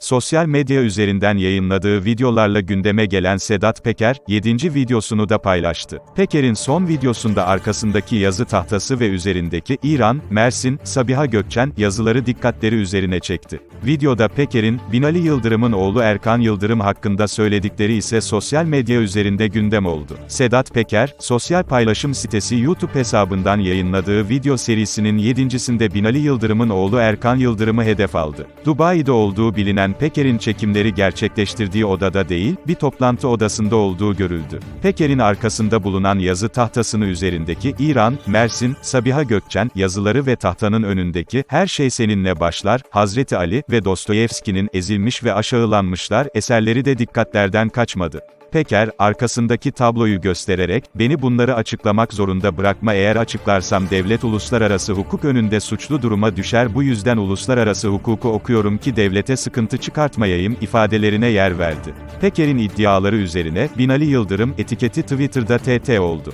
Sosyal medya üzerinden yayınladığı videolarla gündeme gelen Sedat Peker, 7. videosunu da paylaştı. Peker'in son videosunda arkasındaki yazı tahtası ve üzerindeki İran, Mersin, Sabiha Gökçen yazıları dikkatleri üzerine çekti. Videoda Peker'in, Binali Yıldırım'ın oğlu Erkan Yıldırım hakkında söyledikleri ise sosyal medya üzerinde gündem oldu. Sedat Peker, sosyal paylaşım sitesi YouTube hesabından yayınladığı video serisinin yedincisinde Binali Yıldırım'ın oğlu Erkan Yıldırım'ı hedef aldı. Dubai'de olduğu bilinen Peker'in çekimleri gerçekleştirdiği odada değil, bir toplantı odasında olduğu görüldü. Peker'in arkasında bulunan yazı tahtasını üzerindeki İran, Mersin, Sabiha Gökçen yazıları ve tahtanın önündeki Her şey seninle başlar, Hazreti Ali ve Dostoyevski'nin ezilmiş ve aşağılanmışlar eserleri de dikkatlerden kaçmadı. Peker, arkasındaki tabloyu göstererek, beni bunları açıklamak zorunda bırakma eğer açıklarsam devlet uluslararası hukuk önünde suçlu duruma düşer bu yüzden uluslararası hukuku okuyorum ki devlete sıkıntı çıkartmayayım ifadelerine yer verdi. Peker'in iddiaları üzerine, Binali Yıldırım etiketi Twitter'da TT oldu.